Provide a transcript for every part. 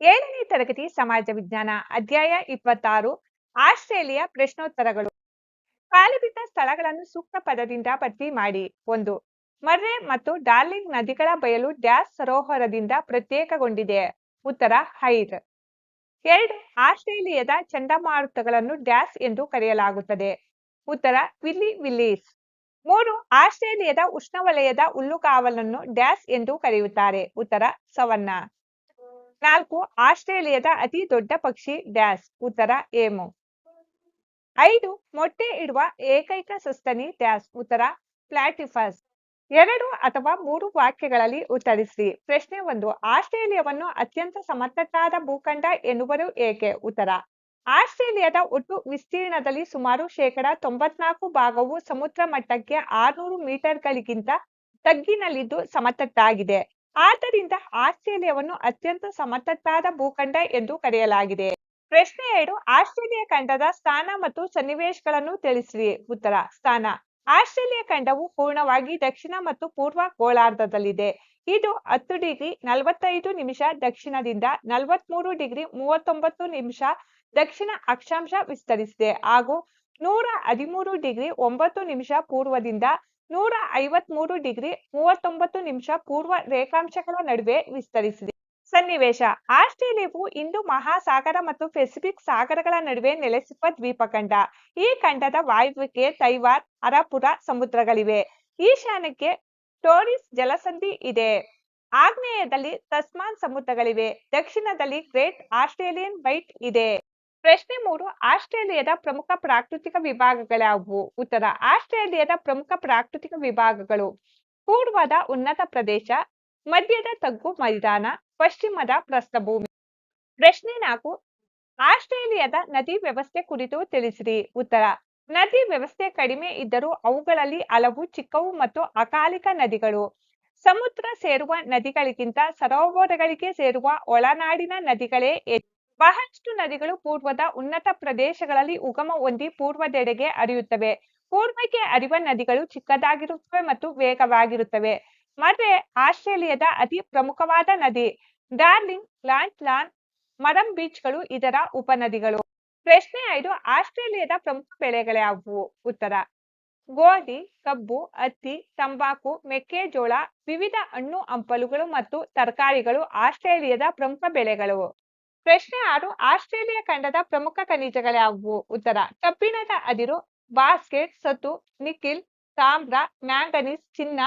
ಏಳನೇ ತರಗತಿ ಸಮಾಜ ವಿಜ್ಞಾನ ಅಧ್ಯಾಯ ಇಪ್ಪತ್ತಾರು, ಆಸ್ಟ್ರೇಲಿಯಾ ಪ್ರಶ್ನೋತ್ತರಗಳು. ಕಾಲುಬಿದ್ದ ಸ್ಥಳಗಳನ್ನು ಸೂಕ್ತ ಪದದಿಂದ ಪಟ್ಟಿ ಮಾಡಿ. ಒಂದು, ಮರ್ರೆ ಮತ್ತು ಡಾರ್ಲಿಂಗ್ ನದಿಗಳ ಬಯಲು ಡ್ಯಾಸ್ ಸರೋವರದಿಂದ ಪ್ರತ್ಯೇಕಗೊಂಡಿದೆ. ಉತ್ತರ, ಹೈರ್. ಎರಡು, ಆಸ್ಟ್ರೇಲಿಯಾದ ಚಂಡಮಾರುತಗಳನ್ನು ಡ್ಯಾಸ್ ಎಂದು ಕರೆಯಲಾಗುತ್ತದೆ. ಉತ್ತರ, ವಿಲ್ಲಿ ವಿಲ್ಲೀಸ್. ಮೂರು, ಆಸ್ಟ್ರೇಲಿಯಾದ ಉಷ್ಣವಲಯದ ಹುಲ್ಲುಗಾವಲನ್ನು ಡ್ಯಾಸ್ ಎಂದು ಕರೆಯುತ್ತಾರೆ. ಉತ್ತರ ಸವನ್ನ ನಾಲ್ಕು ಆಸ್ಟ್ರೇಲಿಯಾದ ಅತಿ ದೊಡ್ಡ ಪಕ್ಷಿ ಡ್ಯಾಸ್ ಉತ್ತರ ಏಮು. ಐದು ಮೊಟ್ಟೆ ಇಡುವ ಏಕೈಕ ಸಸ್ತನಿ ಡ್ಯಾಸ್ ಉತ್ತರ ಪ್ಲಾಟಿಫಸ್. ಎರಡು ಅಥವಾ ಮೂರು ವಾಕ್ಯಗಳಲ್ಲಿ ಉತ್ತರಿಸಿ. ಪ್ರಶ್ನೆ ಒಂದು, ಆಸ್ಟ್ರೇಲಿಯಾವನ್ನು ಅತ್ಯಂತ ಸಮತಟ್ಟಾದ ಭೂಖಂಡ ಎನ್ನುವರು ಏಕೆ? ಉತ್ತರ, ಆಸ್ಟ್ರೇಲಿಯಾದ ಒಟ್ಟು ವಿಸ್ತೀರ್ಣದಲ್ಲಿ ಸುಮಾರು ಶೇಕಡಾ ತೊಂಬತ್ನಾಲ್ಕು ಭಾಗವು ಸಮುದ್ರ ಮಟ್ಟಕ್ಕೆ ಆರ್ನೂರು ಮೀಟರ್ಗಳಿಗಿಂತ ತಗ್ಗಿನಲ್ಲಿದ್ದು ಸಮತಟ್ಟಾಗಿದೆ ಆದ್ದರಿಂದ ಆಸ್ಟ್ರೇಲಿಯಾವನ್ನು ಅತ್ಯಂತ ಸಮತಟ್ಟಾದ ಭೂಖಂಡ ಎಂದು ಕರೆಯಲಾಗಿದೆ. ಪ್ರಶ್ನೆ ಎರಡು, ಆಸ್ಟ್ರೇಲಿಯಾ ಖಂಡದ ಸ್ಥಾನ ಮತ್ತು ಸನ್ನಿವೇಶಗಳನ್ನು ತಿಳಿಸಿರಿ. ಉತ್ತರ, ಸ್ಥಾನ. ಆಸ್ಟ್ರೇಲಿಯಾ ಖಂಡವು ಪೂರ್ಣವಾಗಿ ದಕ್ಷಿಣ ಮತ್ತು ಪೂರ್ವ ಗೋಳಾರ್ಧದಲ್ಲಿದೆ. ಇದು ಹತ್ತು ಡಿಗ್ರಿ ನಲವತ್ತೈದು ನಿಮಿಷ ದಕ್ಷಿಣದಿಂದ ನಲವತ್ಮೂರು ಡಿಗ್ರಿ ಮೂವತ್ತೊಂಬತ್ತು ನಿಮಿಷ ದಕ್ಷಿಣ ಅಕ್ಷಾಂಶ ವಿಸ್ತರಿಸಿದೆ ಹಾಗೂ ನೂರ ಹದಿಮೂರು ಡಿಗ್ರಿ ಒಂಬತ್ತು ನಿಮಿಷ ಪೂರ್ವದಿಂದ ನೂರ ಐವತ್ಮೂರು ಡಿಗ್ರಿ ಮೂವತ್ತೊಂಬತ್ತು ನಿಮಿಷ ಪೂರ್ವ ರೇಖಾಂಶಗಳ ನಡುವೆ ವಿಸ್ತರಿಸಿದೆ. ಸನ್ನಿವೇಶ. ಆಸ್ಟ್ರೇಲಿಯಾವು ಇಂದು ಮಹಾಸಾಗರ ಮತ್ತು ಪೆಸಿಫಿಕ್ ಸಾಗರಗಳ ನಡುವೆ ನೆಲೆಸಿರುವ ದ್ವೀಪಖಂಡ. ಈ ಖಂಡದ ವಾಯುವ್ಯಕ್ಕೆ ತೈವಾರ್ ಅರಾಪುರ ಸಮುದ್ರಗಳಿವೆ. ಈಶಾನ್ಯಕ್ಕೆ ಟೋರಿಸ್ ಜಲಸಂಧಿ ಇದೆ. ಆಗ್ನೇಯದಲ್ಲಿ ತಸ್ಮಾನ್ ಸಮುದ್ರಗಳಿವೆ. ದಕ್ಷಿಣದಲ್ಲಿ ಗ್ರೇಟ್ ಆಸ್ಟ್ರೇಲಿಯನ್ ವೈಟ್ ಇದೆ. ಪ್ರಶ್ನೆ ಮೂರು ಆಸ್ಟ್ರೇಲಿಯಾದ ಪ್ರಮುಖ ಪ್ರಾಕೃತಿಕ ವಿಭಾಗಗಳ್ಯಾವುವು ಉತ್ತರ, ಆಸ್ಟ್ರೇಲಿಯಾದ ಪ್ರಮುಖ ಪ್ರಾಕೃತಿಕ ವಿಭಾಗಗಳು. ಪೂರ್ವದ ಉನ್ನತ ಪ್ರದೇಶ, ಮಧ್ಯದ ತಗ್ಗು ಮೈದಾನ, ಪಶ್ಚಿಮದ ಪ್ರಸ್ಥಭೂಮಿ. ಪ್ರಶ್ನೆ ನಾಲ್ಕು, ಆಸ್ಟ್ರೇಲಿಯಾದ ನದಿ ವ್ಯವಸ್ಥೆ ಕುರಿತು ತಿಳಿಸಿರಿ. ಉತ್ತರ, ನದಿ ವ್ಯವಸ್ಥೆ ಕಡಿಮೆ ಇದ್ದರೂ ಅವುಗಳಲ್ಲಿ ಹಲವು ಚಿಕ್ಕವು ಮತ್ತು ಅಕಾಲಿಕ ನದಿಗಳು. ಸಮುದ್ರ ಸೇರುವ ನದಿಗಳಿಗಿಂತ ಸರೋವರಗಳಿಗೆ ಸೇರುವ ಒಳನಾಡಿನ ನದಿಗಳೇ ಹೆಚ್ಚು ಬಹಳಷ್ಟು ನದಿಗಳು ಪೂರ್ವದ ಉನ್ನತ ಪ್ರದೇಶಗಳಲ್ಲಿ ಉಗಮ ಹೊಂದಿ ಪೂರ್ವದೆಡೆಗೆ ಹರಿಯುತ್ತವೆ. ಪೂರ್ವಕ್ಕೆ ಹರಿವ ನದಿಗಳು ಚಿಕ್ಕದಾಗಿರುತ್ತವೆ ಮತ್ತು ವೇಗವಾಗಿರುತ್ತವೆ. ಮರ್ರೆ ಆಸ್ಟ್ರೇಲಿಯಾದ ಅತಿ ಪ್ರಮುಖವಾದ ನದಿ ಡಾರ್ಲಿಂಗ್ ಲಾಂಚ್ ಲಾನ್ ಮರಂ ಬೀಚ್ಗಳು ಇದರ ಉಪನದಿಗಳು. ಪ್ರಶ್ನೆ ಐದು, ಆಸ್ಟ್ರೇಲಿಯಾದ ಪ್ರಮುಖ ಬೆಳೆಗಳ್ಯಾವುವು ಉತ್ತರ, ಗೋಧಿ, ಕಬ್ಬು, ಹತ್ತಿ, ತಂಬಾಕು, ಮೆಕ್ಕೆಜೋಳ, ವಿವಿಧ ಹಣ್ಣು, ಹಂಪಲುಗಳು ಮತ್ತು ತರಕಾರಿಗಳು ಆಸ್ಟ್ರೇಲಿಯಾದ ಪ್ರಮುಖ ಬೆಳೆಗಳು. ಪ್ರಶ್ನೆ ಆರು, ಆಸ್ಟ್ರೇಲಿಯಾ ಖಂಡದ ಪ್ರಮುಖ ಖನಿಜಗಳ್ಯಾವುವು ಉತ್ತರ ಕಬ್ಬಿಣದ ಅದಿರು, ಬಾಸ್ಕೆಟ್ ಸತು ನಿಖಿಲ್, ತಾಮ್ರ, ಮ್ಯಾಂಗನೀಸ್, ಚಿನ್ನ,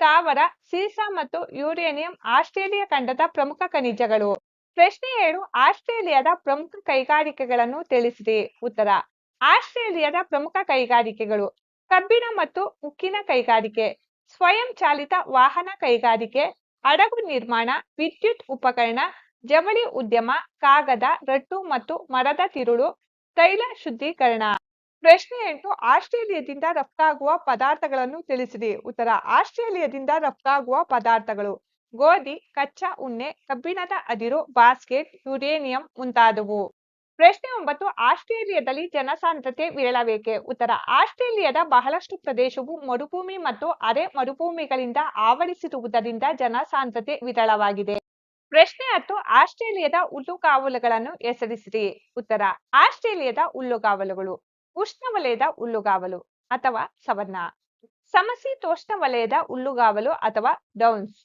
ತಾವರ, ಸೀಸ ಮತ್ತು ಯುರೇನಿಯಂ ಆಸ್ಟ್ರೇಲಿಯಾ ಖಂಡದ ಪ್ರಮುಖ ಖನಿಜಗಳು. ಪ್ರಶ್ನೆ ಏಳು, ಆಸ್ಟ್ರೇಲಿಯಾದ ಪ್ರಮುಖ ಕೈಗಾರಿಕೆಗಳನ್ನು ತಿಳಿಸಿದೆ. ಉತ್ತರ, ಆಸ್ಟ್ರೇಲಿಯಾದ ಪ್ರಮುಖ ಕೈಗಾರಿಕೆಗಳು ಕಬ್ಬಿಣ ಮತ್ತು ಉಕ್ಕಿನ ಕೈಗಾರಿಕೆ ಸ್ವಯಂ ಚಾಲಿತ ವಾಹನ ಕೈಗಾರಿಕೆ, ಹಡಗು ನಿರ್ಮಾಣ, ವಿದ್ಯುತ್ ಉಪಕರಣ ಜವಳಿ ಉದ್ಯಮ, ಕಾಗದ, ರಟ್ಟು ಮತ್ತು ಮರದ ತಿರುಳು, ತೈಲ ಶುದ್ಧೀಕರಣ. ಪ್ರಶ್ನೆ ಎಂಟು, ಆಸ್ಟ್ರೇಲಿಯಾದಿಂದ ರಫ್ತಾಗುವ ಪದಾರ್ಥಗಳನ್ನು ತಿಳಿಸಿರಿ ಉತ್ತರ, ಆಸ್ಟ್ರೇಲಿಯಾದಿಂದ ರಫ್ತಾಗುವ ಪದಾರ್ಥಗಳು. ಗೋಧಿ, ಕಚ್ಚಾ ಉಣ್ಣೆ, ಕಬ್ಬಿಣದ ಅದಿರು, ಬಾಸ್ಕೆಟ್, ಯುರೇನಿಯಂ ಮುಂತಾದವು. ಪ್ರಶ್ನೆ ಒಂಬತ್ತು, ಆಸ್ಟ್ರೇಲಿಯಾದಲ್ಲಿ ಜನಸಾಂದ್ರತೆ ವಿರಳಬೇಕೆ ಉತ್ತರ, ಆಸ್ಟ್ರೇಲಿಯಾದ ಬಹಳಷ್ಟು ಪ್ರದೇಶವು ಮರುಭೂಮಿ ಮತ್ತು ಅರೆ ಮರುಭೂಮಿಗಳಿಂದ ಆವರಿಸಿರುವುದರಿಂದ ಜನಸಾಂದ್ರತೆ ವಿರಳವಾಗಿದೆ. ಪ್ರಶ್ನೆ ಹತ್ತು ಆಸ್ಟ್ರೇಲಿಯಾದ ಹುಲ್ಲುಗಾವಲುಗಳನ್ನು ಹೆಸರಿಸಿರಿ. ಉತ್ತರ, ಆಸ್ಟ್ರೇಲಿಯಾದ ಹುಲ್ಲುಗಾವಲುಗಳು ಉಷ್ಣವಲಯದ ಹುಲ್ಲುಗಾವಲು ಅಥವಾ ಸವನ್ನ ಸಮಶೀತೋಷ್ಣ ವಲಯದ ಹುಲ್ಲುಗಾವಲು ಅಥವಾ ಡೌನ್ಸ್.